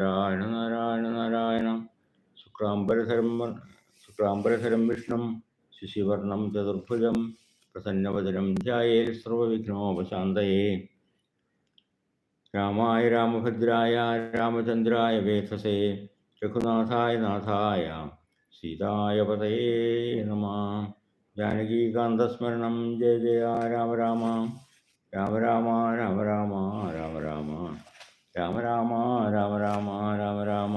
നാരായണ നാരായണ നാരായണ. ശുക്രാംബരധരം ശുക്രാംബരധരം വിഷ്ണു ശിശിവർണം ചതുർഭുജം പ്രസന്നവചനം ധ്യായേ സർവവിഘ്നോപശാന്തയേ. രാമായ രാമഭദ്രായ രാമചന്ദ്രായ വേധസേ രഘുനാഥായ നാഥായ സീതായ പതയേ നമ. ജാനകീകാന്തസ്മരണം ജയ ജയ രാമ രാമ രാമ രാമ രാമ രാമ രാമ. രാമ രാമ രാമ രാമ രാമ രാമ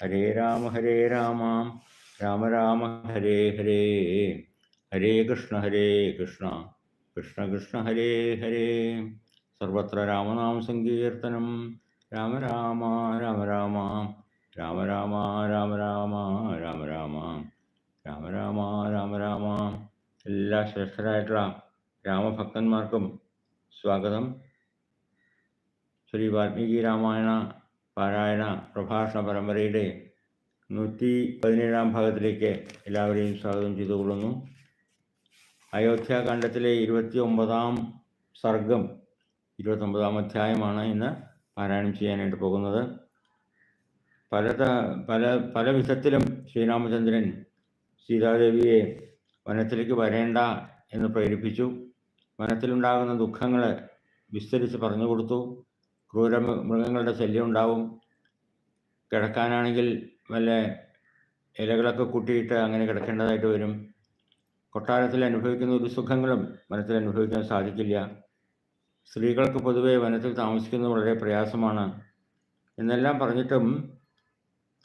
ഹരേ രാമ ഹരേ രാമ രാമ രാമ ഹരേ ഹരേ ഹരേ കൃഷ്ണ ഹരേ കൃഷ്ണ കൃഷ്ണ കൃഷ്ണ ഹരേ ഹരേ സർവത്ര രാമനാമ സങ്കീർത്തനം രാമ രാമ രാമ രാമ രാമ രാമ രാമ രാമ രാമ രാമ രാമ രാമ രാമ രാമ എല്ലാ ശ്രേഷ്ഠരായിട്ടുള്ള രാമഭക്തന്മാർക്കും സ്വാഗതം. ശ്രീ വാൽമീകി രാമായണ പാരായണ പ്രഭാഷണ പരമ്പരയുടെ നൂറ്റി പതിനേഴാം ഭാഗത്തിലേക്ക് എല്ലാവരെയും സ്വാഗതം ചെയ്തുകൊള്ളുന്നു. അയോധ്യാകാന്ഡത്തിലെ ഇരുപത്തി ഒമ്പതാം സർഗം ഇരുപത്തൊമ്പതാം അധ്യായമാണ് ഇന്ന് പാരായണം ചെയ്യാനായിട്ട് പോകുന്നത്. പല പല പല വിധത്തിലും ശ്രീരാമചന്ദ്രൻ സീതാദേവിയെ വനത്തിലേക്ക് വരേണ്ട എന്ന് പ്രേരിപ്പിച്ചു. വനത്തിലുണ്ടാകുന്ന ദുഃഖങ്ങൾ വിസ്തരിച്ച് പറഞ്ഞു കൊടുത്തു. ക്രൂര മൃഗങ്ങളുടെ ശല്യം ഉണ്ടാവും കിടക്കാനാണെങ്കിൽ വല്ല ഇലകളൊക്കെ കൂട്ടിയിട്ട് അങ്ങനെ കിടക്കേണ്ടതായിട്ട് വരും. കൊട്ടാരത്തിൽ അനുഭവിക്കുന്ന ഒരു സുഖങ്ങളും വനത്തിൽ അനുഭവിക്കാൻ സാധിക്കില്ല. സ്ത്രീകൾക്ക് പൊതുവെ വനത്തിൽ താമസിക്കുന്നത് വളരെ പ്രയാസമാണ്. എന്നെല്ലാം പറഞ്ഞിട്ടും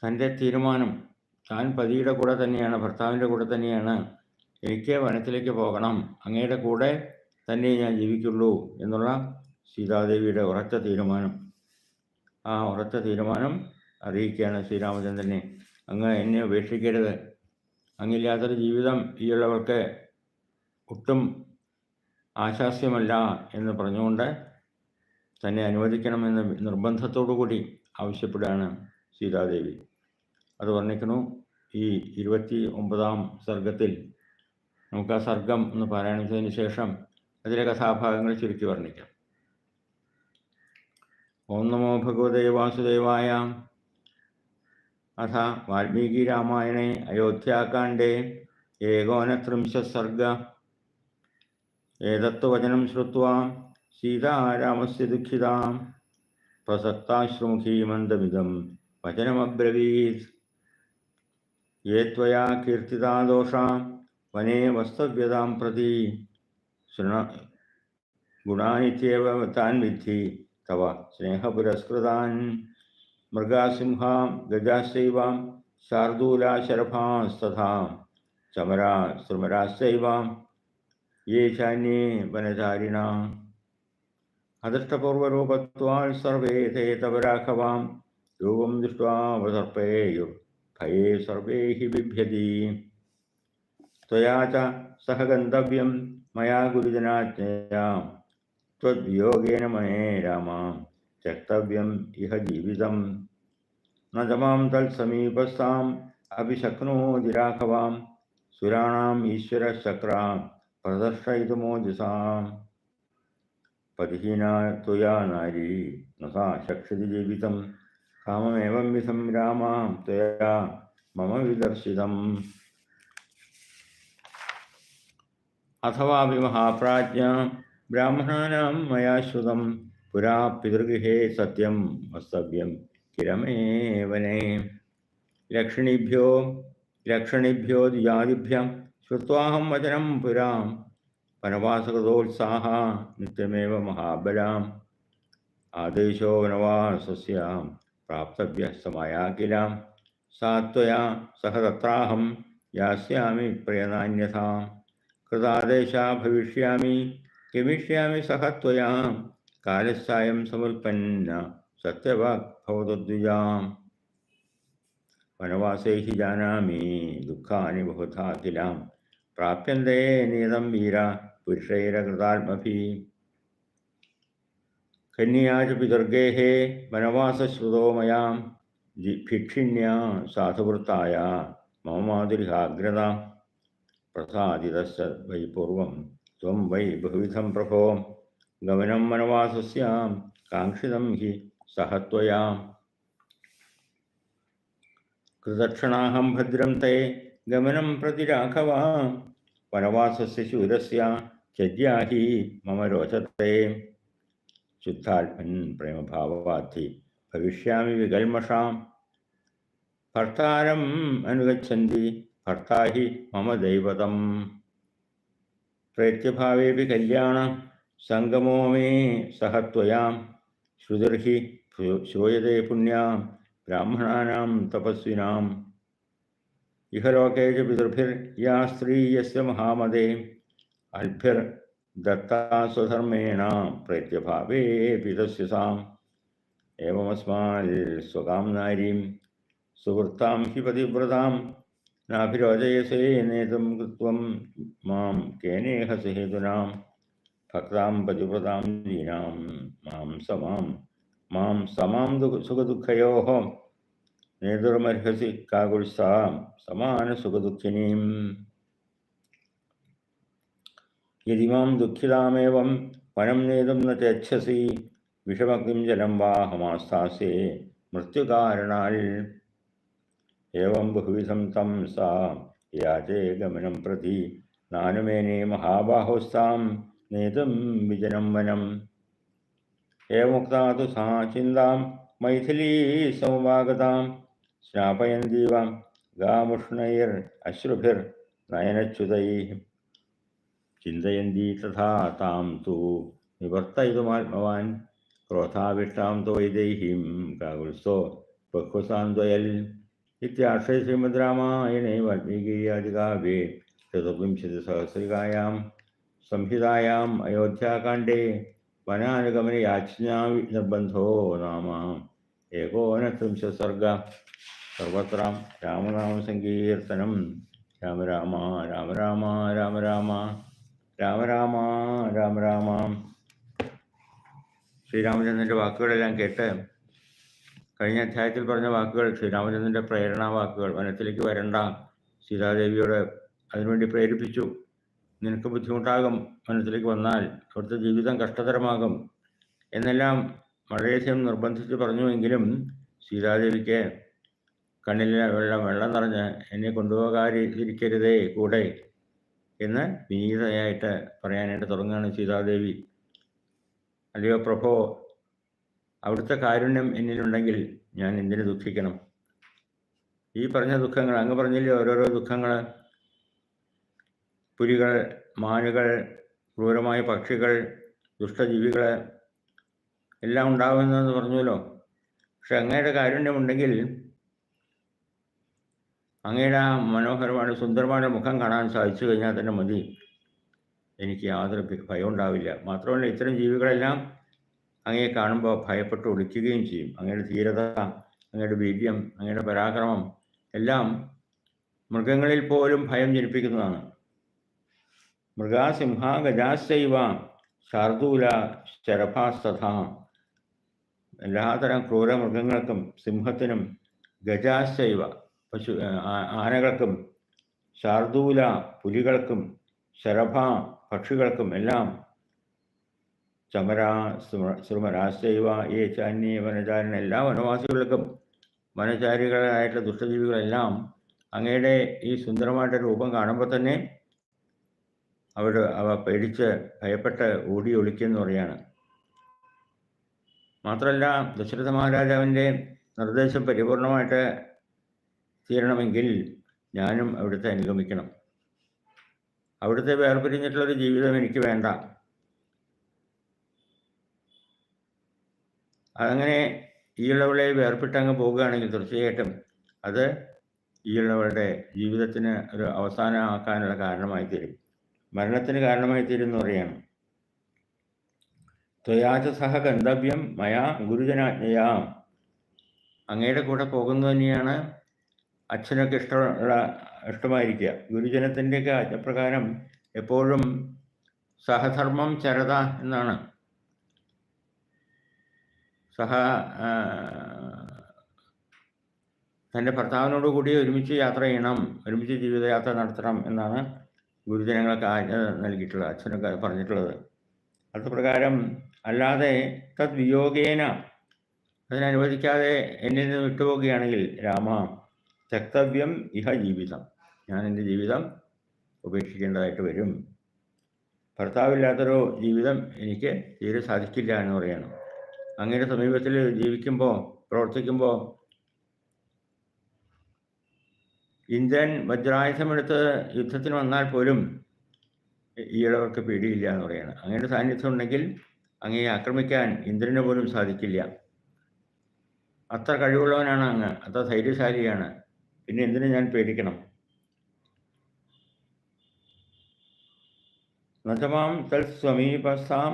തന്റെ തീരുമാനം താൻ പതിയുടെ കൂടെ തന്നെയാണ് ഭർത്താവിന്റെ കൂടെ തന്നെയാണ് എനിക്ക് വനത്തിലേക്ക് പോകണം. അങ്ങയുടെ കൂടെ തന്നെ ഞാൻ ജീവിക്കുള്ളൂ എന്നുള്ള സീതാദേവിയുടെ ഉറച്ച തീരുമാനം. ആ ഉറച്ച തീരുമാനം അറിയിക്കുകയാണ് ശ്രീരാമചന്ദ്രനെ. അങ്ങ് എന്നെ ഉപേക്ഷിക്കരുത്. അങ്ങില്ലാത്തൊരു ജീവിതം ഈയുള്ളവർക്ക് ഒട്ടും ആശാസ്യമല്ല എന്ന് പറഞ്ഞുകൊണ്ട് തന്നെ അനുവദിക്കണമെന്ന് നിർബന്ധത്തോടു കൂടി ആവശ്യപ്പെടുകയാണ് സീതാദേവി. അത് വർണിക്കുന്നു. ഈ ഇരുപത്തി ഒമ്പതാം സർഗത്തിൽ നമുക്ക് ആ സർഗം ഒന്ന് പാരായണിച്ചതിന് ശേഷം അതിലെ കഥാഭാഗങ്ങൾ ചുരുക്കി വർണിക്കാം. ഓം നമോ ഭഗവതേ വാസുദേവായ. അഥ വാൽമീകി രാമായണേ അയോധ്യാകാണ്ഡേ ഏകോനത്രിംശ സർഗ ഏതത്തു വചനം ശ്രുത്വാ സീതാരാമസ്യ ദുഃഖിതാം. പ്രസക്താശ്രുമുഖീമന്ദമിതം വചനമബ്രവീത്. ये ത്വയാ कीर्तिता दोषा വനേ വസ്തവ്യതാം പ്രതി. ശൃണ गुणानित्येव താൻ വിധി. तव स्नेहपुरस्कृतान् मृगासिंहां गजाश्चैवां शार्दूलाशरफांस्तथां, चमरा सृमराश्चैवां ये चान्ये वनधारिणाम् अदृष्टपूर्वरूपत्वान् सर्वे ते तव राघवां, रूपं दृष्ट्वा वसर्पेयुर्भये सर्वे हि बिभ्यति। त्वया च सह गन्तव्यं मया गुरुजनाज्ञयाम्। त्वद्वियोगेन मये रामां त्यक्तव्यम् इह जीवितं। न च माँ तत्समीपस्थाम् अपि शक्नोति राघवां। सुराणाम् ईश्वरचक्रां प्रदर्शयितुमोजसाम् पतिहीना त्वया नारी न सा शक्षति जीवितं। काममेवं विधं रामां त्वया मम विदर्शितम्। अथवापि महाप्राज्ञ ब्राह्मणानां मया श्रुतं, पुरा पितृगृहे सत्यं वस्तव्यं किल मे वने लक्षणिभ्यो लक्षणिभ्यो द्विजादिभ्यं श्रुत्वाहं वचनं पुरां वनवासकृतोत्साहः नित्यमेव महाबलाम्। आदेशो वनवासस्य प्राप्तव्यः समया किल सा सह तत्राहं यास्यामि प्रयनान्यथा कृतादेशा भविष्यामि। किमिष्यामि सह त्वया। कालस्सायं समुत्पन्न सत्यवाक् भवतद्विजाम् वनवासे हि जानामि। दुःखानि बहुधा किलां प्राप्यन्ते नियतं वीर। पुरुषैरकृतात्मभिः। कन्या च पितुर्गेः वनवासश्रुतो मया भिक्षिण्या साधुवृत्ताया। मम माधुरिहाग्रता प्रसादितश्च वै पूर्वं त्वं वै बहुविधं प्रभो। गमनं मनवासस्यां, काङ्क्षितं हि सह त्वया कृदक्षिणाहं भद्रं ते, गमनं प्रति राघव वनवासस्य शूरस्य चर्या हि मम रोचते। शुद्धात्मन् प्रेमभावाद्धि भविष्यामि विगल्मषाम् भर्तारम् अनुगच्छन्ति, भर्ता हि मम दैवतम्। प्रेत्यभावे भी कल्याण संगमो में सह त्वयां श्रुतिर्हि शोयते पुण्या ब्राह्मणा तपस्वीना इह लोके च स्त्री ये महामदे अल्भिर्दत्ता स्वधर्मेण प्रैत्यभावेऽपि तस्य साम्। एवमस्माल् स्वकां नारीं सुवृत्तां नाभिरोचयसेनेतुं कृत्वं मां केनेह सुहेतुनां भक्तां पतिव्रतां दीनां मां समां मां समां सुखदुःखयोः नेतुर्मर्हसि काकुत्सां समानसुखदुःखिनीं यदि मां दुःखितामेवं वनं नेतुं न चेच्छसि विषमग्निं जलं वाहमास्थास्ये मृत्युकारणाल् एवं बहुविधं तं सा याचे गमनं प्रति नानुमेने महाबाहुस्तां नेतुं विजनं वनम् एवमुक्ता तु सा चिन्तां मैथिली समवागतां स्नापयन्ती वा गामुष्णैरश्रुभिर्नयनच्युतैः चिन्तयन्ती तथा तां तु നിവർത്തയിതുമാത്മവാൻ ക്രോധാവിഷ്ടാം ത്വൈദേഹീം കാകുൽസോ ബഹുസാന്തയൽ इत्याश्रय श्रीमद्रामायणे वाल्मीकियादिकाव्ये चतुर्विंशतिसहस्रिकायां संहितायाम् अयोध्याकाण्डे वनानुगमने याचना निर्बन्धो नाम एकोनत्रिंशत् सर्ग सर्वत्र रामनामसङ्कीर्तनं राम राम राम राम राम राम രാമ രാമ രാമ രാമ ശ്രീരാമചന്ദ്രന്റെ വാക്കുകളെല്ലാം കേട്ട് കഴിഞ്ഞ അധ്യായത്തിൽ പറഞ്ഞ വാക്കുകൾ ശ്രീരാമചന്ദ്രന്റെ പ്രേരണാ വാക്കുകൾ വനത്തിലേക്ക് വരണ്ട സീതാദേവിയോട് അതിനുവേണ്ടി പ്രേരിപ്പിച്ചു. നിനക്ക് ബുദ്ധിമുട്ടാകും വനത്തിലേക്ക് വന്നാൽ അവിടുത്തെ ജീവിതം കഷ്ടതരമാകും. എന്നെല്ലാം വളരെയധികം നിർബന്ധിച്ച് പറഞ്ഞുവെങ്കിലും സീതാദേവിക്ക് കണ്ണിലെ വെള്ളം വെള്ളം നിറഞ്ഞ് എന്നെ കൊണ്ടുപോകാതിരിക്കരുതേ കൂടെ എന്ന് വിനീതയായിട്ട് പറയാനായിട്ട് തുടങ്ങുകയാണ് സീതാദേവി. അല്ലയോ പ്രഭോ അവിടുത്തെ കാരുണ്യം എന്നിലുണ്ടെങ്കിൽ ഞാൻ എന്തിനു ദുഃഖിക്കണം? ഈ പറഞ്ഞ ദുഃഖങ്ങൾ അങ്ങ് പറഞ്ഞില്ലേ ഓരോരോ ദുഃഖങ്ങൾ? പുലികൾ മാനുകൾ ക്രൂരമായ പക്ഷികൾ ദുഷ്ടജീവികൾ എല്ലാം ഉണ്ടാകുന്നതെന്ന് പറഞ്ഞല്ലോ പക്ഷെ അങ്ങയുടെ കാരുണ്യമുണ്ടെങ്കിൽ അങ്ങയുടെ ആ മനോഹരമായ സുന്ദരമായ മുഖം കാണാൻ സാധിച്ചു കഴിഞ്ഞാൽ തന്നെ മതി. എനിക്ക് യാതൊരു ഭയം ഉണ്ടാവില്ല മാത്രമല്ല ഇത്തരം ജീവികളെല്ലാം അങ്ങയെ കാണുമ്പോൾ ഭയപ്പെട്ട് ഒളിക്കുകയും ചെയ്യും. അങ്ങയുടെ ധീരത അങ്ങയുടെ വീര്യം അങ്ങയുടെ പരാക്രമം എല്ലാം മൃഗങ്ങളിൽ പോലും ഭയം ജനിപ്പിക്കുന്നതാണ്. മൃഗാസിംഹ ഗജാശൈവ ശാർദൂല ശരഭാസ്തഥ. എല്ലാതരം ക്രൂര മൃഗങ്ങൾക്കും സിംഹത്തിനും ഗജാശൈവ പശു ആനകൾക്കും ശാർദൂല പുലികൾക്കും ശരഭ പക്ഷികൾക്കും എല്ലാം ചമരാ ശ്രമരാശൈവ ഈ ചാന്യ വനചാരൻ എല്ലാ വനവാസികൾക്കും വനചാരികളായിട്ടുള്ള ദുഷ്ടജീവികളെല്ലാം അങ്ങയുടെ ഈ സുന്ദരമായിട്ട് രൂപം കാണുമ്പോൾ തന്നെ അവർ അവ പേടിച്ച് ഭയപ്പെട്ട് ഓടി ഒളിക്കുന്നു പറയാണ്. മാത്രമല്ല ദശരഥ മഹാരാജാവിന്റെ നിർദ്ദേശം പരിപൂർണമായിട്ട് തീരണമെങ്കിൽ ഞാനും അവിടുത്തെ അനുഗമിക്കണം. അവിടുത്തെ വേർപിരിഞ്ഞിട്ടുള്ളൊരു ജീവിതം എനിക്ക് വേണ്ട. അങ്ങനെ ഈയുള്ളവളെ വേർപിട്ടങ്ങ് പോവുകയാണെങ്കിൽ തീർച്ചയായിട്ടും അത് ഈയുള്ളവളുടെ ജീവിതത്തിന് ഒരു അവസാനമാക്കാനുള്ള കാരണമായി തീരും മരണത്തിന് കാരണമായി തീരും എന്ന് പറയാണ്. ത്വയാച സഹ ഗന്ധവ്യം മയാ ഗുരുജനാജ്ഞയാ. അങ്ങയുടെ കൂടെ പോകുന്നത് തന്നെയാണ് അച്ഛനൊക്കെ ഇഷ്ടമുള്ള ഇഷ്ടമായിരിക്കുക. ഗുരുജനത്തിന്റെയൊക്കെ ആജ്ഞപ്രകാരം എപ്പോഴും സഹധർമ്മം ചരത എന്നാണ്. സഹ തന്റെ ഭർത്താവിനോട് കൂടി ഒരുമിച്ച് യാത്ര ചെയ്യണം ഒരുമിച്ച് ജീവിതയാത്ര നടത്തണം എന്നാണ് ഗുരുജനങ്ങൾക്ക് ആജ്ഞ നൽകിയിട്ടുള്ളത് അച്ഛനൊക്കെ പറഞ്ഞിട്ടുള്ളത്. അത് പ്രകാരം അല്ലാതെ തദ്വിയോഗേന അതിനനുവദിക്കാതെ എന്നിൽ നിന്ന് വിട്ടുപോകുകയാണെങ്കിൽ രാമ തെക്തവ്യം ഇഹ ജീവിതം. ഞാൻ എന്റെ ജീവിതം ഉപേക്ഷിക്കേണ്ടതായിട്ട് വരും. ഭർത്താവില്ലാത്തൊരു ജീവിതം എനിക്ക് തീരെ സാധിക്കില്ല എന്ന് പറയണം അങ്ങനെ സമീപത്തിൽ ജീവിക്കുമ്പോൾ പ്രവർത്തിക്കുമ്പോൾ ഇന്ത്യൻ വജ്രായുധമെടുത്ത് യുദ്ധത്തിന് വന്നാൽ പോലും ഈയിടവർക്ക് പേടിയില്ല എന്ന് പറയുന്നത് അങ്ങയുടെ സാന്നിധ്യം ഉണ്ടെങ്കിൽ അങ്ങയെ ആക്രമിക്കാൻ ഇന്ദ്രന് പോലും സാധിക്കില്ല. അത്ര കഴിവുള്ളവനാണ് അങ്ങ് അത്ര ധൈര്യശാലിയാണ്. പിന്നെ എന്തിനു ഞാൻ പേടിക്കണം? നതമാം തൽ സമീപസ്ഥാം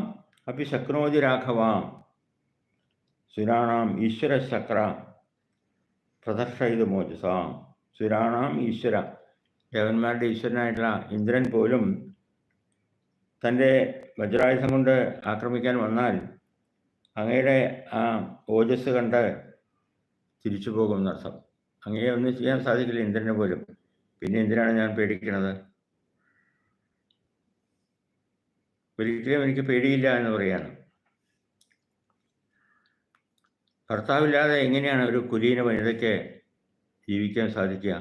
അപ്പി ശക്നോതി രാഘവാം. സുരാണാം ഈശ്വരശക്ര പ്രദർശയിത് മോചസാം. സുരാണാം ഈശ്വര ദേവന്മാരുടെ ഈശ്വരനായിട്ടുള്ള ഇന്ദ്രൻ പോലും തന്റെ വജ്രായുധം കൊണ്ട് ആക്രമിക്കാൻ വന്നാൽ അങ്ങയുടെ ആ ഓജസ് കണ്ട് തിരിച്ചു പോകും എന്നർത്ഥം അങ്ങയെ ഒന്നും ചെയ്യാൻ സാധിക്കില്ല ഇന്ദ്രനെ പോലും. പിന്നെ എന്തിനാണ് ഞാൻ പേടിക്കുന്നത്? ഒരിക്കലും എനിക്ക് പേടിയില്ല എന്ന് പറയാണ് ഭർത്താവില്ലാതെ എങ്ങനെയാണ് ഒരു കുലീന വനിതയ്ക്ക് ജീവിക്കാൻ സാധിക്കുക?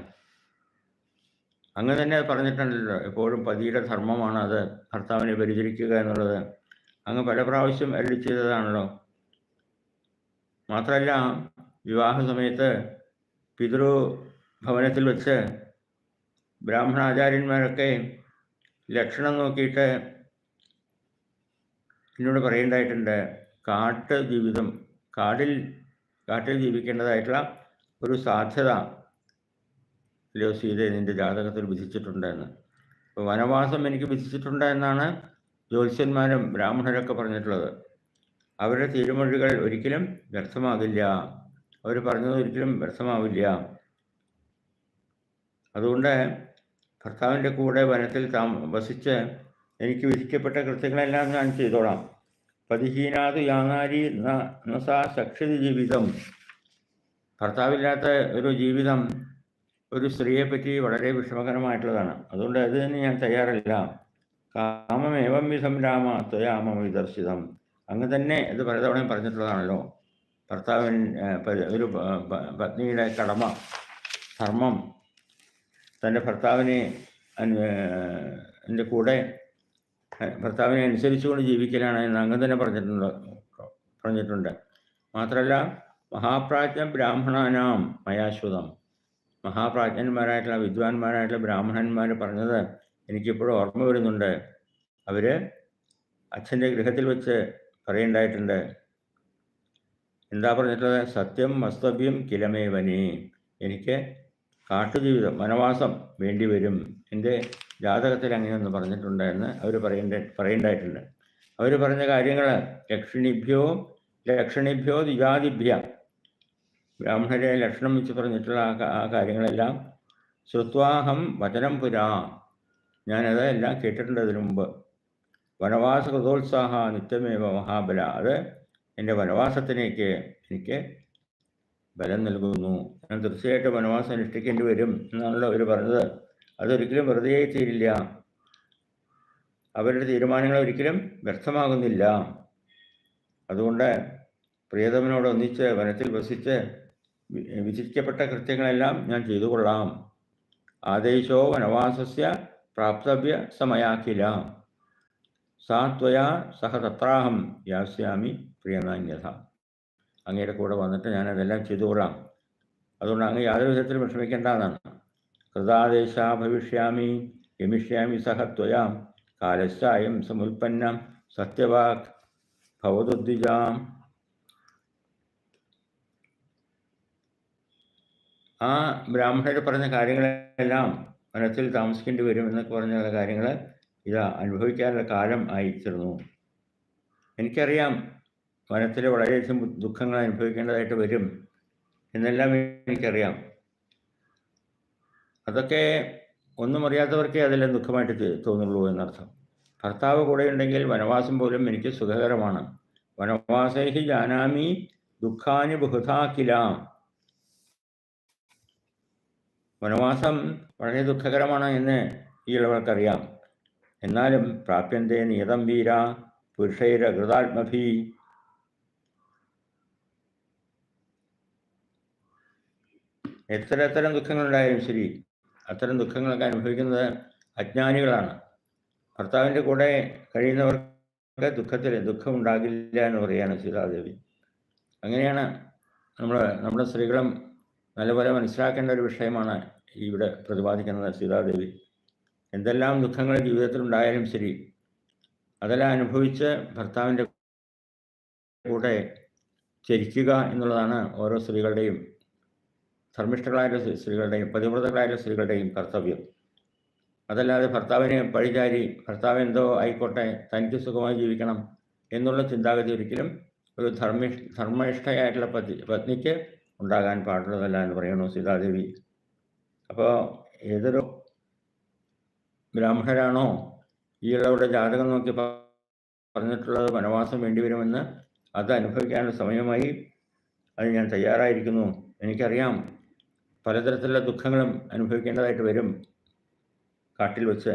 അങ്ങ് തന്നെ പറഞ്ഞിട്ടുണ്ടല്ലോ എപ്പോഴും പതിയുടെ ധർമ്മമാണ് അത് ഭർത്താവിനെ പരിചരിക്കുക എന്നുള്ളത്. അങ്ങ് പല പ്രാവശ്യം അരളി ചെയ്തതാണല്ലോ. മാത്രമല്ല വിവാഹ സമയത്ത് പിതൃ ഭവനത്തിൽ വെച്ച് ബ്രാഹ്മണാചാര്യന്മാരൊക്കെ ലക്ഷണം നോക്കിയിട്ട് എന്നോട് പറയേണ്ടതായിട്ടുണ്ട് കാട്ട് ജീവിതം കാടിൽ കാട്ടിൽ ജീവിക്കേണ്ടതായിട്ടുള്ള ഒരു സാധ്യത ലോ സീത നിന്റെ ജാതകത്തിൽ വിധിച്ചിട്ടുണ്ടെന്ന്. അപ്പോൾ വനവാസം എനിക്ക് വിധിച്ചിട്ടുണ്ട് എന്നാണ് ജ്യോത്സ്യന്മാരും ബ്രാഹ്മണരൊക്കെ പറഞ്ഞിട്ടുള്ളത്. അവരുടെ തിരുമൊഴികൾ ഒരിക്കലും വ്യർത്ഥമാകില്ല. അവർ പറഞ്ഞത് ഒരിക്കലും വ്യർത്ഥമാവില്ല. അതുകൊണ്ട് ഭർത്താവിന്റെ കൂടെ വനത്തിൽ താമസിച്ച് എനിക്ക് വിധിക്കപ്പെട്ട കൃത്യങ്ങളെല്ലാം ഞാൻ ചെയ്തോളാം. പതിഹീനാത് യാങ്ങാരി നസാ സക്ഷിത ജീവിതം. ഭർത്താവില്ലാത്ത ഒരു ജീവിതം ഒരു സ്ത്രീയെ പറ്റി വളരെ വിഷമകരമായിട്ടുള്ളതാണ്. അതുകൊണ്ട് അത് തന്നെ ഞാൻ തയ്യാറല്ല. കാമം ഏവം വിധം രാമ ത്വയാമം വിദർശിതം. അങ്ങ് തന്നെ ഇത് പലതവണയും പറഞ്ഞിട്ടുള്ളതാണല്ലോ. ഭർത്താവിൻ ഒരു പത്നിയുടെ കടമ ധർമ്മം തന്റെ ഭർത്താവിനെ എന്റെ കൂടെ ഭർത്താവിനെ അനുസരിച്ചുകൊണ്ട് ജീവിക്കലാണ് എന്ന് അങ്ങ് തന്നെ പറഞ്ഞിട്ടുണ്ട്. പറഞ്ഞിട്ടുണ്ട്. മാത്രമല്ല മഹാപ്രാജ്ഞ ബ്രാഹ്മണാനാം മയാശ്വതം മഹാപ്രാജ്ഞന്മാരായിട്ടുള്ള വിദ്വാൻമാരായിട്ടുള്ള ബ്രാഹ്മണന്മാർ പറഞ്ഞത് എനിക്കിപ്പോഴും ഓർമ്മ വരുന്നുണ്ട്. അവർ അച്ഛന്റെ ഗൃഹത്തിൽ വെച്ച് പറയേണ്ടായിട്ടുണ്ട്. എന്താ പറഞ്ഞിട്ടുള്ളത്? സത്യം വസ്തവ്യം കിലമേവനി. എനിക്ക് കാട്ടുജീവിതം വനവാസം വേണ്ടിവരും എന്റെ ജാതകത്തിൽ അങ്ങനെയൊന്ന് പറഞ്ഞിട്ടുണ്ട് എന്ന് അവർ പറയേണ്ട പറയേണ്ടായിട്ടുണ്ട്. അവർ പറഞ്ഞ കാര്യങ്ങൾ ലക്ഷണിഭ്യോ ലക്ഷണിഭ്യോ ദിജാതിഭ്യ ബ്രാഹ്മണരെ ലക്ഷണം വെച്ച് പറഞ്ഞിട്ടുള്ള ആ കാര്യങ്ങളെല്ലാം ശ്രുത്വാഹം വചനം പുരാ. ഞാനത് എല്ലാം കേട്ടിട്ടുണ്ട് അതിനു മുമ്പ്. വനവാസ കൃതോത്സാഹ നിത്യമേവ മഹാബല. അത് എന്റെ വനവാസത്തിനേക്ക് എനിക്ക് ബലം നൽകുന്നു. ഞാൻ തീർച്ചയായിട്ടും വനവാസം അനുഷ്ഠിക്കേണ്ടി വരും എന്നാണല്ലോ അവർ പറഞ്ഞത്. അതൊരിക്കലും വെറുതെ തീരില്ല അവരുടെ തീരുമാനങ്ങൾ ഒരിക്കലും വ്യർത്ഥമാകുന്നില്ല. അതുകൊണ്ട് പ്രിയതമനോട് ഒന്നിച്ച് വനത്തിൽ വസിച്ച് വിധിക്കപ്പെട്ട കൃത്യങ്ങളെല്ലാം ഞാൻ ചെയ്തു കൊള്ളാം. ആദേശോ വനവാസസ്യ പ്രാപ്തവ്യ സമയാക്കില്ല സാ ത്വയാ സഹ തത്രാഹം യാസ്യാമി പ്രിയനാന്യഥ. അങ്ങയുടെ കൂടെ വന്നിട്ട് ഞാൻ അതെല്ലാം ചെയ്തു കൊള്ളാം. അതുകൊണ്ട് അങ്ങ് യാതൊരു വിധത്തിലും വിഷമിക്കേണ്ടതാണ് കൃതാദേശ ഭവിഷ്യാമി ഗമിഷ്യാമി സഹ ത്വയാ കാലശ്ചായം സമുൽപ്പന്നം സത്യവാക് ഭവതുദ്വിജാം ആ ബ്രാഹ്മണർ പറഞ്ഞ കാര്യങ്ങളെല്ലാം വനത്തിൽ താമസിക്കേണ്ടി വരും എന്നൊക്കെ പറഞ്ഞ കാര്യങ്ങൾ ഇതാ അനുഭവിക്കാനുള്ള കാലം ആയിത്തീർന്നു. എനിക്കറിയാം വനത്തിൽ വളരെയധികം ദുഃഖങ്ങൾ അനുഭവിക്കേണ്ടതായിട്ട് വരും എന്നെല്ലാം എനിക്കറിയാം. അതൊക്കെ ഒന്നും അറിയാത്തവർക്കേ അതെല്ലാം ദുഃഖമായിട്ട് തോന്നുള്ളൂ എന്നർത്ഥം. ഭർത്താവ് കൂടെ ഉണ്ടെങ്കിൽ വനവാസം പോലും എനിക്ക് സുഖകരമാണ്. വനവാസേഹി ജാനാമി ദുഃഖാനി ബഹുധാക്കിലാം വനവാസം വളരെ ദുഃഖകരമാണ് എന്ന് ഈ ഇളവർക്കറിയാം എന്നാലും പ്രാപ്യന്തേ നിയതം വീര പുരുഷൈരകൃതാത്മഭി എത്ര എത്തരം ദുഃഖങ്ങളുണ്ടായാലും ശരി അത്തരം ദുഃഖങ്ങളൊക്കെ അനുഭവിക്കുന്നത് അജ്ഞാനികളാണ്. ഭർത്താവിന്റെ കൂടെ കഴിയുന്നവർക്ക് ദുഃഖത്തിൽ ദുഃഖം ഉണ്ടാകില്ല എന്ന് പറയുകയാണ് സീതാദേവി അങ്ങനെയാണ് നമ്മൾ നമ്മുടെ സ്ത്രീകളും നല്ലപോലെ മനസ്സിലാക്കേണ്ട ഒരു വിഷയമാണ് ഇവിടെ പ്രതിപാദിക്കുന്നത് സീതാദേവി എന്തെല്ലാം ദുഃഖങ്ങൾ ജീവിതത്തിൽ ഉണ്ടായാലും ശരി അതെല്ലാം അനുഭവിച്ച് ഭർത്താവിന്റെ കൂടെ ചരിക്കുക എന്നുള്ളതാണ് ഓരോ സ്ത്രീകളുടെയും ധർമ്മിഷ്ഠകളായ സ്ത്രീകളുടെയും പതിവ്രതകളായ സ്ത്രീകളുടെയും കർത്തവ്യം. അതല്ലാതെ ഭർത്താവിനെ പഴിചാരി ഭർത്താവ് എന്തോ ആയിക്കോട്ടെ തനിക്ക് സുഖമായി ജീവിക്കണം എന്നുള്ള ചിന്താഗതി ഒരിക്കലും ഒരു ധർമ്മി ധർമ്മനിഷ്ഠയായിട്ടുള്ള പതി പത്നിക്ക് ഉണ്ടാകാൻ പാടുള്ളതല്ല എന്ന് പറയുന്നു സീതാദേവി. അപ്പോൾ ഏതൊരു ബ്രാഹ്മണരാണോ ഈ ഇളവിടെ ജാതകം നോക്കി പറഞ്ഞിട്ടുള്ളത് വനവാസം വേണ്ടിവരുമെന്ന് അത് അനുഭവിക്കാനുള്ള സമയമായി. അത് ഞാൻ തയ്യാറായിരിക്കുന്നു. എനിക്കറിയാം. പലതരത്തിലുള്ള ദുഃഖങ്ങളും അനുഭവിക്കേണ്ടതായിട്ട് വരും കാട്ടിൽ വെച്ച്.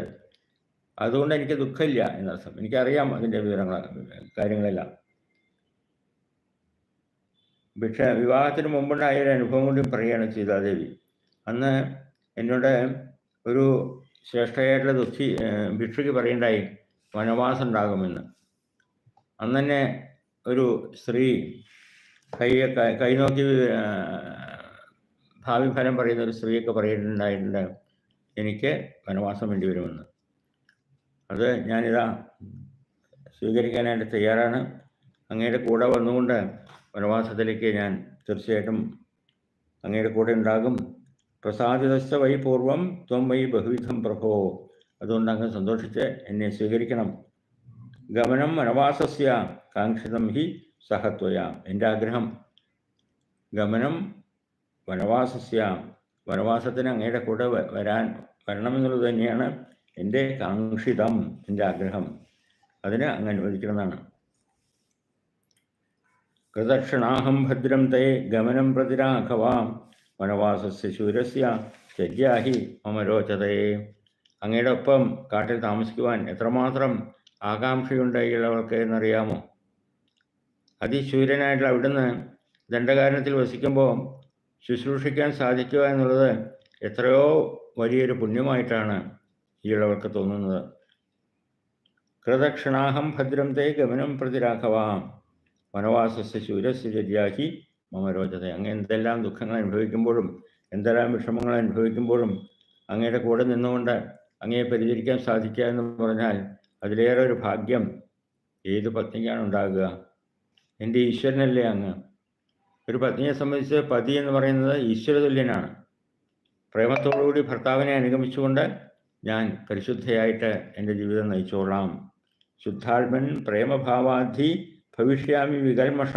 അതുകൊണ്ട് എനിക്ക് ദുഃഖമില്ല എന്നർത്ഥം. എനിക്കറിയാം അതിന്റെ വിവരങ്ങൾ കാര്യങ്ങളെല്ലാം. പക്ഷേ വിവാഹത്തിന് മുമ്പുണ്ടായ ഒരു അനുഭവം കൂടി പറയുകയാണ് സീതാദേവി. അന്ന് എന്നോട് ഒരു ശ്രേഷ്ഠയായിട്ടുള്ള ദുഃഖി ഭിക്ഷയ്ക്ക് പറയണ്ടായി വനവാസം ഉണ്ടാകുമെന്ന്. അന്ന് തന്നെ ഒരു സ്ത്രീ കൈ കൈ നോക്കി ഭാവി ഫലം പറയുന്ന ഒരു സ്ത്രീയൊക്കെ പറയുന്നുണ്ടായിട്ടുണ്ട്. എനിക്ക് വനവാസം വേണ്ടി വരുമെന്ന്. അത് ഞാനിതാ സ്വീകരിക്കാനായിട്ട് തയ്യാറാണ്. അങ്ങയുടെ കൂടെ വന്നുകൊണ്ട് വനവാസത്തിലേക്ക് ഞാൻ തീർച്ചയായിട്ടും അങ്ങയുടെ കൂടെ ഉണ്ടാകും. പ്രസാദിതസ്ഥ വൈ പൂർവം ത്വം വൈ ബഹുവിധം പ്രഭോ. അതുകൊണ്ട് അങ്ങ് സന്തോഷിച്ച് എന്നെ സ്വീകരിക്കണം. ഗമനം വനവാസസ്യ കാക്ഷിതം ഹി സഹത്വയാ. എന്റെ ആഗ്രഹം ഗമനം വനവാസസ്യ വനവാസത്തിന് അങ്ങയുടെ കൂടെ വരാൻ വരണമെന്നുള്ളത് തന്നെയാണ് എന്റെ കാക്ഷിതം എന്റെ ആഗ്രഹം. അതിന് അങ്ങ് അനുവദിക്കണമെന്നാണ്. കൃതക്ഷണാഹം ഭദ്രം തേ ഗമനം പ്രതിരാഘവാം വനവാസസ്യ ശൂരസ്യ ചര്യാഹി മമരോചതയെ അങ്ങയുടെ ഒപ്പം കാട്ടിൽ താമസിക്കുവാൻ എത്രമാത്രം ആകാംക്ഷയുണ്ട് ഉള്ളവർക്ക് എന്നറിയാമോ? അതിശൂര്യനായിട്ടുള്ള അവിടുന്ന് ദണ്ഡകാരണത്തിൽ വസിക്കുമ്പോൾ ശുശ്രൂഷിക്കാൻ സാധിക്കുക എന്നുള്ളത് എത്രയോ വലിയൊരു പുണ്യമായിട്ടാണ് ഈയുള്ളവർക്ക് തോന്നുന്നത്. കൃതക്ഷണാഹം ഭദ്രം തേ ഗമനം പ്രതിരാഘവാം വനവാസസ്യ ശൂരസ്യ ചര്യാഹി മമരോചത അങ്ങ് എന്തെല്ലാം ദുഃഖങ്ങൾ അനുഭവിക്കുമ്പോഴും എന്തെല്ലാം വിഷമങ്ങൾ അനുഭവിക്കുമ്പോഴും അങ്ങയുടെ കൂടെ നിന്നുകൊണ്ട് അങ്ങയെ പരിചരിക്കാൻ സാധിക്കുക എന്ന് പറഞ്ഞാൽ അതിലേറെ ഒരു ഭാഗ്യം ഏത് പത്നിക്കാണ് ഉണ്ടാകുക എന്റെ ഈശ്വരനല്ലേ അങ്ങ്. ഒരു പത്നിയെ സംബന്ധിച്ച് പതി എന്ന് പറയുന്നത് ഈശ്വരതുല്യനാണ്. പ്രേമത്തോടുകൂടി ഭർത്താവിനെ അനുഗമിച്ചുകൊണ്ട് ഞാൻ പരിശുദ്ധയായിട്ട് എന്റെ ജീവിതം നയിച്ചോളാം. ശുദ്ധാത്മൻ പ്രേമഭാവാധി ഭവിഷ്യാമി വികൽമഷ.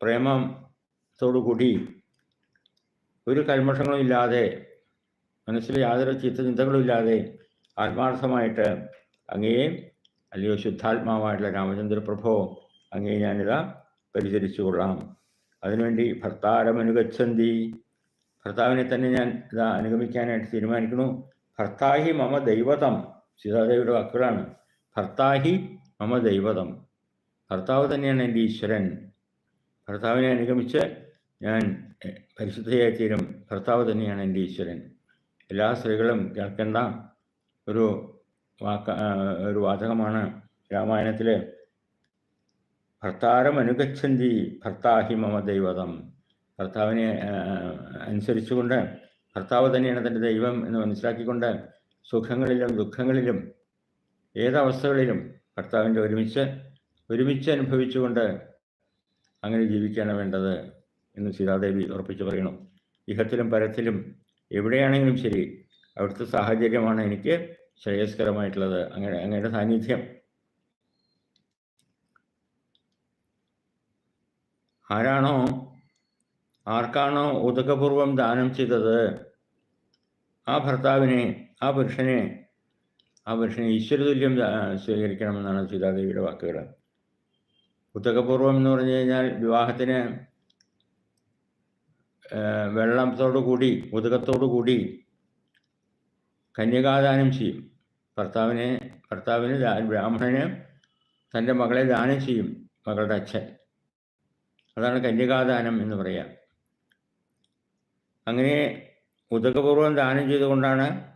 പ്രേമത്തോടുകൂടി ഒരു കൽമഷങ്ങളും ഇല്ലാതെ മനസ്സിൽ യാതൊരു ചിത്തചിന്തകളും ഇല്ലാതെ ആത്മാർത്ഥമായിട്ട് അങ്ങയെ അല്ലയോ ശുദ്ധാത്മാവായിട്ടുള്ള രാമചന്ദ്ര പ്രഭോ അങ്ങയെ ഞാനിതാ പരിചരിച്ചു കൊള്ളാം അതിനുവേണ്ടി ഭർത്താരമനുഗച്ഛന്തി. ഭർത്താവിനെ തന്നെ ഞാൻ ഇതാ അനുഗമിക്കാനായിട്ട് തീരുമാനിക്കുന്നു. ഭർത്താഹി മമ ദൈവതം. സീതാദേവിയുടെ വാക്കുകളാണ്. ഭർത്താഹി മമ ദൈവതം. ഭർത്താവ് തന്നെയാണ് എന്റെ ഈശ്വരൻ. ഭർത്താവിനെ അനുഗമിച്ച് ഞാൻ പരിശുദ്ധയായി തീരും. ഭർത്താവ് തന്നെയാണ് എന്റെ ഈശ്വരൻ. എല്ലാ സ്ത്രീകളും കേൾക്കേണ്ട ഒരു വാക്ക ഒരു വാചകമാണ് രാമായണത്തിൽ ഭർത്താരം അനുഗച്ഛന്തി ഭർത്താഹി മമ ദൈവതം. ഭർത്താവിനെ അനുസരിച്ചുകൊണ്ട് ഭർത്താവ് തന്നെയാണ് തന്റെ ദൈവം എന്ന് മനസ്സിലാക്കിക്കൊണ്ട് സുഖങ്ങളിലും ദുഃഖങ്ങളിലും ഏതവസ്ഥകളിലും ഭർത്താവിന്റെ ഒരുമിച്ച് ഒരുമിച്ച് അനുഭവിച്ചുകൊണ്ട് അങ്ങനെ ജീവിക്കുകയാണ് വേണ്ടത് എന്ന് സീതാദേവി ഉറപ്പിച്ചു പറയണം. ഇഹത്തിലും പരത്തിലും എവിടെയാണെങ്കിലും ശരി അവിടുത്തെ സാഹചര്യമാണ് എനിക്ക് ശ്രേയസ്കരമായിട്ടുള്ളത്. അങ്ങനെ അങ്ങയുടെ സാന്നിധ്യം ആരാണോ? ആർക്കാണോ ഉദകപൂർവം ദാനം ചെയ്തത്? ആ ഭർത്താവിനെ ആ പുരുഷനെ ആ പുരുഷനെ ഈശ്വരതുല്യം സ്വീകരിക്കണമെന്നാണ് സീതാദേവിയുടെ വാക്കുകൾ. ഉത്തകപൂർവം എന്ന് പറഞ്ഞു കഴിഞ്ഞാൽ വിവാഹത്തിന് വെള്ളത്തോടു കൂടി ഉദകത്തോടു കൂടി കന്യകാദാനം ചെയ്യും. ഭർത്താവിനെ ഭർത്താവിന് ബ്രാഹ്മണന് തന്റെ മകളെ ദാനം ചെയ്യും മകളുടെ അച്ഛൻ. അതാണ് കന്യകാദാനം എന്ന് പറയാം. അങ്ങനെ ഉദകപൂർവം ദാനം ചെയ്തുകൊണ്ടാണ്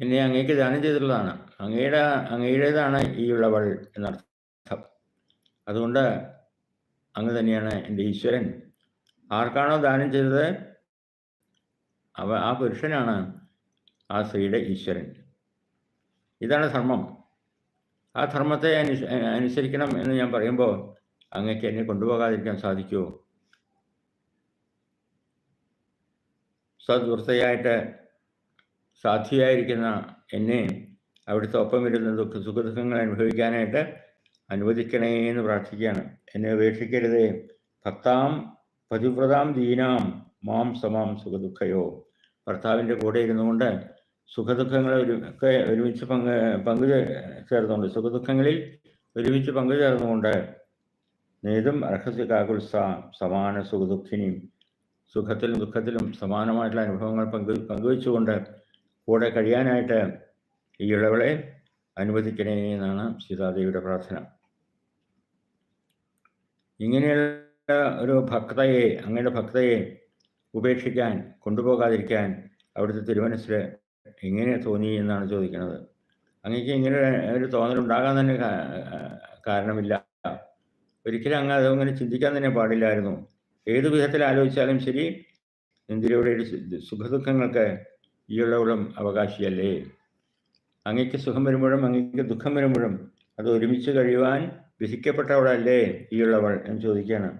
എന്നെ അങ്ങേക്ക് ദാനം ചെയ്തിട്ടുള്ളതാണ്. അങ്ങയുടെ അങ്ങയുടേതാണ് ഈ ഉള്ളവൾ എന്നർത്ഥം. അതുകൊണ്ട് അങ്ങ് തന്നെയാണ് എന്റെ ഈശ്വരൻ. ആർക്കാണോ ദാനം ചെയ്തത്? അവ ആ പുരുഷനാണ് ആ സ്ത്രീയുടെ ഈശ്വരൻ. ഇതാണ് ധർമ്മം. ആ ധർമ്മത്തെ അനുസ അനുസരിക്കണം എന്ന് ഞാൻ പറയുമ്പോൾ അങ്ങക്ക് എന്നെ കൊണ്ടുപോകാതിരിക്കാൻ സാധിക്കുമോ? സദ്വൃത്തയായിട്ട് സാധ്യയായിരിക്കുന്ന എന്നെ അവിടുത്തെ ഒപ്പം വരുന്ന ദുഃഖ സുഖദുഃഖങ്ങൾ അനുഭവിക്കാനായിട്ട് അനുവദിക്കണേ എന്ന് പ്രാർത്ഥിക്കുകയാണ്. എന്നെ ഉപേക്ഷിക്കരുതേ. ഭക്താം പതിവ്രതാം ദീനാം മാം സമാം സുഖദുഃഖയോ. ഭർത്താവിന്റെ കൂടെ ഇരുന്നുകൊണ്ട് സുഖദുഃഖങ്ങൾ ഒരു ഒക്കെ ഒരുമിച്ച് പങ്ക് പങ്കു ചേർന്നുകൊണ്ട് സുഖദുഃഖങ്ങളിൽ ഒരുമിച്ച് പങ്കു ചേർന്നുകൊണ്ട് നേതും അർഹസ്യ കാകുത്സ സമാന സുഖദുഃഖിനിയും സുഖത്തിലും ദുഃഖത്തിലും സമാനമായിട്ടുള്ള അനുഭവങ്ങൾ പങ്കു പങ്കുവെച്ചുകൊണ്ട് കൂടെ കഴിയാനായിട്ട് ഈ ഇളവളെ അനുവദിക്കണേ എന്നാണ് സീതാദേവിയുടെ പ്രാർത്ഥന. ഇങ്ങനെയുള്ള ഒരു ഭക്തയെ അങ്ങയുടെ ഭക്തയെ ഉപേക്ഷിക്കാൻ കൊണ്ടുപോകാതിരിക്കാൻ അവിടുത്തെ തിരുമനസ്സിൽ എങ്ങനെ തോന്നി എന്നാണ് ചോദിക്കുന്നത്. അങ്ങേക്ക് ഇങ്ങനെ ഒരു തോന്നലുണ്ടാകാൻ തന്നെ കാരണമില്ല. ഒരിക്കലും അങ്ങ് അതങ്ങനെ ചിന്തിക്കാൻ തന്നെ പാടില്ലായിരുന്നു. ഏത് വിധത്തിൽ ആലോചിച്ചാലും ശരി ഇന്ദിരയുടെ സുഖദുഃഖങ്ങൾക്ക് ഈയുള്ളവളും അവകാശിയല്ലേ? അങ്ങയ്ക്ക് സുഖം വരുമ്പോഴും അങ്ങയ്ക്ക് ദുഃഖം വരുമ്പോഴും അത് ഒരുമിച്ച് കഴിയുവാൻ വിധിക്കപ്പെട്ടവളല്ലേ ഈയുള്ളവൾ എന്ന് ചോദിക്കുകയാണ്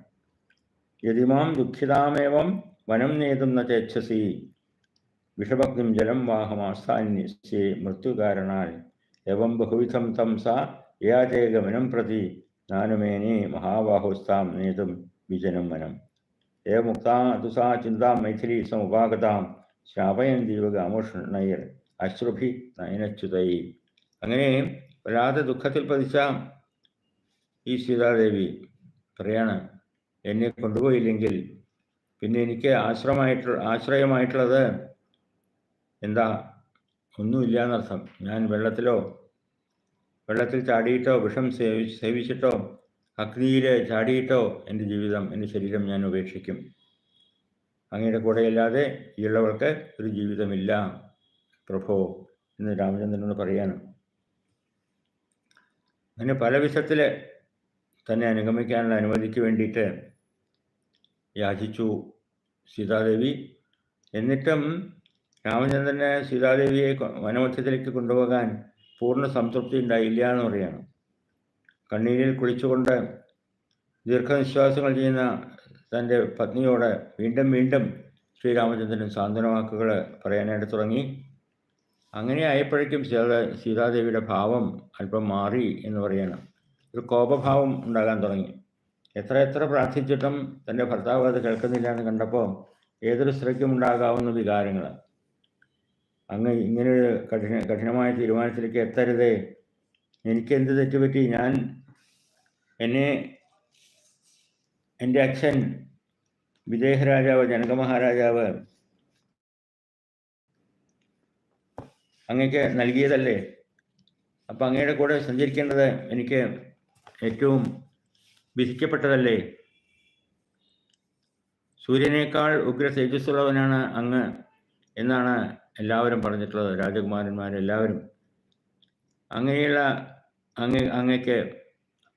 യതിമാം ദുഃഖിതാമേവം വനം നേതുന്ന ചേച്ഛസി വിഷഭക്തിം ജലം വാഹമാസ്ഥാന്യസ്യേ മൃത്യുകാരണാൽ. എവം ബഹുവിധം തം സാ യാചേകമനം പ്രതി. നാനുമേനെ മഹാബാഹുസ്താം നേതും വിജനം വനം. ഏ മുക്താ തുസാ ചിന്താം മൈഥിലി സമുപാഗതാം ശ്രാപയന്തി അമോഷണയർ അശ്രുഭി നയനച്യുതൈ. അങ്ങനെ വല്ലാതെ ദുഃഖത്തിൽ പതിച്ച ഈ സീതാദേവി പറയാണ് എന്നെ കൊണ്ടുപോയില്ലെങ്കിൽ പിന്നെ എനിക്ക് ആശ്രമമായിട്ട് ആശ്രയമായിട്ടുള്ളത് എന്താ? ഒന്നുമില്ല എന്നർത്ഥം. ഞാൻ വെള്ളത്തിലോ വെള്ളത്തിൽ ചാടിയിട്ടോ വിഷം സേവി സേവിച്ചിട്ടോ അഗ്നിയിൽ ചാടിയിട്ടോ എന്റെ ജീവിതം എന്റെ ശരീരം ഞാൻ ഉപേക്ഷിക്കും. അങ്ങയുടെ കൂടെയല്ലാതെ ഈയുള്ളവർക്ക് ഒരു ജീവിതമില്ല. പ്രഭോ എന്ന് രാമചന്ദ്രനോട് പറയാണ്. അങ്ങനെ പല വിധത്തിൽ തന്നെ അനുഗമിക്കാനുള്ള അനുമതിക്ക് വേണ്ടിയിട്ട് യാചിച്ചു സീതാദേവി. എന്നിട്ടും രാമചന്ദ്രനെ സീതാദേവിയെ വനമധ്യത്തിലേക്ക് കൊണ്ടുപോകാൻ പൂർണ സംതൃപ്തി ഉണ്ടായില്ല എന്ന് പറയാണ്. കണ്ണീരിൽ കുളിച്ചുകൊണ്ട് ദീർഘനിശ്വാസങ്ങൾ ചെയ്യുന്ന തന്റെ പത്നിയോട് വീണ്ടും വീണ്ടും ശ്രീരാമചന്ദ്രൻ സാന്ത്വനവാക്കുകൾ പറയാനായിട്ട് തുടങ്ങി. അങ്ങനെ ആയപ്പോഴേക്കും സീത സീതാദേവിയുടെ ഭാവം അല്പം മാറി എന്ന് പറയണം. ഒരു കോപഭാവം ഉണ്ടാകാൻ തുടങ്ങി. എത്ര എത്ര പ്രാർത്ഥിച്ചിട്ടും തന്റെ ഭർത്താവ് അത് കേൾക്കുന്നില്ല എന്ന് കണ്ടപ്പോൾ ഏതൊരു സ്ത്രീക്കും ഉണ്ടാകാവുന്ന വികാരങ്ങൾ. അങ്ങ് ഇങ്ങനെ കഠിന കഠിനമായ തീരുമാനത്തിലേക്ക് എത്തരുതേ. എനിക്ക് എന്ത് തെറ്റുപറ്റി? ഞാൻ എന്നെ എന്റെ അച്ഛൻ ജനക ജനകമഹാരാജാവ് അങ്ങക്ക് നൽകിയതല്ലേ? അപ്പം അങ്ങയുടെ കൂടെ സഞ്ചരിക്കേണ്ടത് എനിക്ക് ഏറ്റവും വിധിക്കപ്പെട്ടതല്ലേ? സൂര്യനേക്കാൾ ഉഗ്ര തേജസ്സുള്ളവനാണ് അങ്ങ് എന്നാണ് എല്ലാവരും പറഞ്ഞിട്ടുള്ളത് രാജകുമാരന്മാരെല്ലാവരും അങ്ങനെയുള്ള അങ്ങ് അങ്ങക്ക്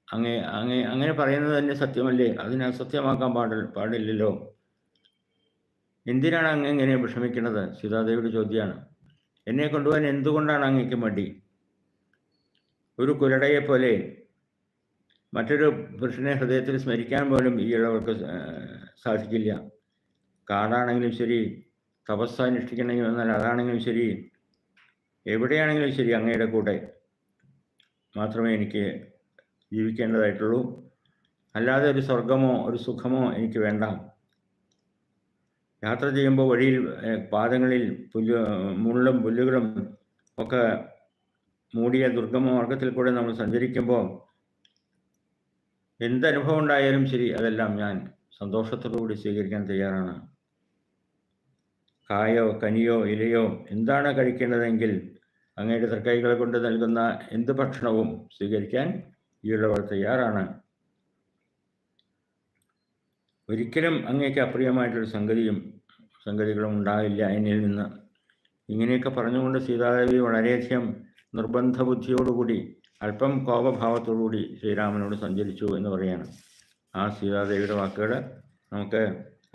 അങ്ങേ അങ്ങേ അങ്ങനെ പറയുന്നത് തന്നെ സത്യമല്ലേ? അതിനെ സത്യമാക്കാൻ പാടില്ല പാടില്ലല്ലോ. എന്തിനാണ് അങ്ങ് ഇങ്ങനെ വിഷമിക്കുന്നത്? സീതാദേവിയുടെ ചോദ്യമാണ്. എന്നെ കൊണ്ടുപോകാൻ എന്തുകൊണ്ടാണ് അങ്ങക്ക് മടി? ഒരു കുരടയെ പോലെ മറ്റൊരു പുരുഷനെ ഹൃദയത്തിൽ സ്മരിക്കാൻ പോലും ഈ ഇളവർക്ക് സാധിക്കില്ല. കാടാണെങ്കിലും ശരി തപസ് അനുഷ്ഠിക്കണമെങ്കിൽ എന്നാൽ അതാണെങ്കിലും ശരി. എവിടെയാണെങ്കിലും ശരി അങ്ങയുടെ കൂടെ മാത്രമേ എനിക്ക് ജീവിക്കേണ്ടതായിട്ടുള്ളൂ. അല്ലാതെ ഒരു സ്വർഗമോ ഒരു സുഖമോ എനിക്ക് വേണ്ട. യാത്ര ചെയ്യുമ്പോൾ വഴിയിൽ പാദങ്ങളിൽ പുല്ല് മുള്ളും പുല്ലുകളും ഒക്കെ മൂടിയ ദുർഗമ മാർഗത്തിൽ കൂടെ നമ്മൾ സഞ്ചരിക്കുമ്പോൾ എന്തനുഭവം ഉണ്ടായാലും ശരി അതെല്ലാം ഞാൻ സന്തോഷത്തോടുകൂടി സ്വീകരിക്കാൻ തയ്യാറാണ്. കായോ കനിയോ ഇലയോ എന്താണ് കഴിക്കേണ്ടതെങ്കിൽ അങ്ങയുടെ തൃക്കൈകൾ കൊണ്ട് നൽകുന്ന എന്ത് ഭക്ഷണവും സ്വീകരിക്കാൻ ഈയുള്ളവർ തയ്യാറാണ്. ഒരിക്കലും അങ്ങേക്ക് അപ്രിയമായിട്ടൊരു സംഗതിയും സംഗതികളും ഉണ്ടാകില്ല എന്നിൽ നിന്ന്. ഇങ്ങനെയൊക്കെ പറഞ്ഞുകൊണ്ട് സീതാദേവി വളരെയധികം നിർബന്ധ ബുദ്ധിയോടുകൂടി അല്പം കോപഭാവത്തോടുകൂടി ശ്രീരാമനോട് സഞ്ചരിച്ചു എന്ന് പറയാണ്. ആ സീതാദേവിയുടെ വാക്കുകൾ നമുക്ക്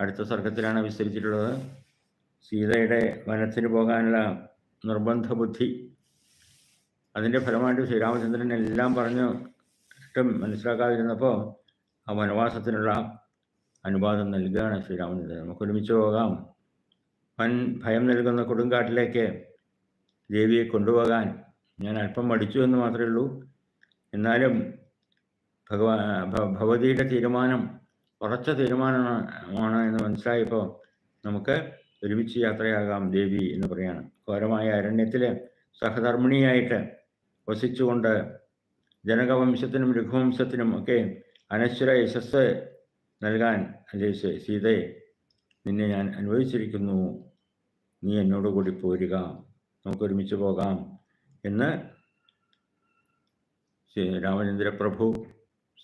അടുത്ത സർഗത്തിലാണ് വിസ്തരിച്ചിട്ടുള്ളത്. സീതയുടെ വനത്തിന് പോകാനുള്ള നിർബന്ധ ബുദ്ധി അതിന്റെ ഫലമായിട്ട് ശ്രീരാമചന്ദ്രൻ എല്ലാം പറഞ്ഞു ഇഷ്ടം മനസ്സിലാക്കാതിരുന്നപ്പോൾ ആ വനവാസത്തിനുള്ള അനുവാദം നൽകുകയാണ് ശ്രീരാമചന്ദ്രൻ. നമുക്ക് ഒരുമിച്ച് പോകാം. വൻ ഭയം നൽകുന്ന കൊടുങ്കാട്ടിലേക്ക് ദേവിയെ കൊണ്ടുപോകാൻ ഞാൻ അല്പം മടിച്ചു എന്ന് മാത്രമേ ഉള്ളൂ. എന്നാലും ഭഗവാ ഭഗവതിയുടെ തീരുമാനം ഉറച്ച തീരുമാനമാണ് എന്ന് മനസ്സിലായപ്പോൾ നമുക്ക് ഒരുമിച്ച് യാത്രയാകാം ദേവി എന്ന് പറയാണ്. ഘോരമായ അരണ്യത്തിൽ സഹധർമ്മിണിയായിട്ട് വസിച്ചുകൊണ്ട് ജനകവംശത്തിനും രഘുവംശത്തിനും ഒക്കെ അനശ്വര യശസ് നൽകാൻ സീ- സീതയെ നിന്നെ ഞാൻ അനുവദിച്ചിരിക്കുന്നു. നീ എന്നോട് കൂടി പോരുക. നമുക്ക് ഒരുമിച്ച് പോകാം എന്ന് രാമചന്ദ്ര പ്രഭു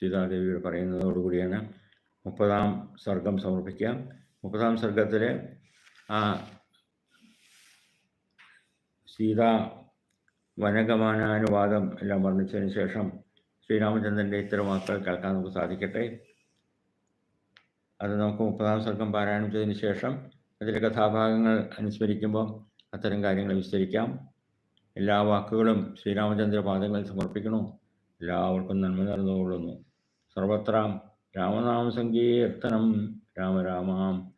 സീതാദേവിയോട് പറയുന്നതോടുകൂടിയാണ് മുപ്പതാം സർഗം സമർപ്പിക്കുക. മുപ്പതാം സർഗത്തിലെ സീതാ വനഗമനാനുവാദം എല്ലാം വർണിച്ചതിന് ശേഷം ശ്രീരാമചന്ദ്രന്റെ ഇത്തരം വാക്കുകൾ കേൾക്കാൻ നമുക്ക് സാധിക്കട്ടെ. അത് നമുക്ക് മുപ്പതാം സർഗം പാരായണം ചെയ്തതിന് ശേഷം അതിലെ കഥാഭാഗങ്ങൾ അനുസ്മരിക്കുമ്പോൾ അത്തരം കാര്യങ്ങൾ വിസ്തരിക്കാം. എല്ലാ വാക്കുകളും ശ്രീരാമചന്ദ്ര പാദങ്ങളിൽ സമർപ്പിക്കണു എല്ലാവർക്കും നന്മ നടന്നുകൊള്ളുന്നു സർവത്ര രാമനാമ സങ്കീർത്തനം രാമ രാമാം.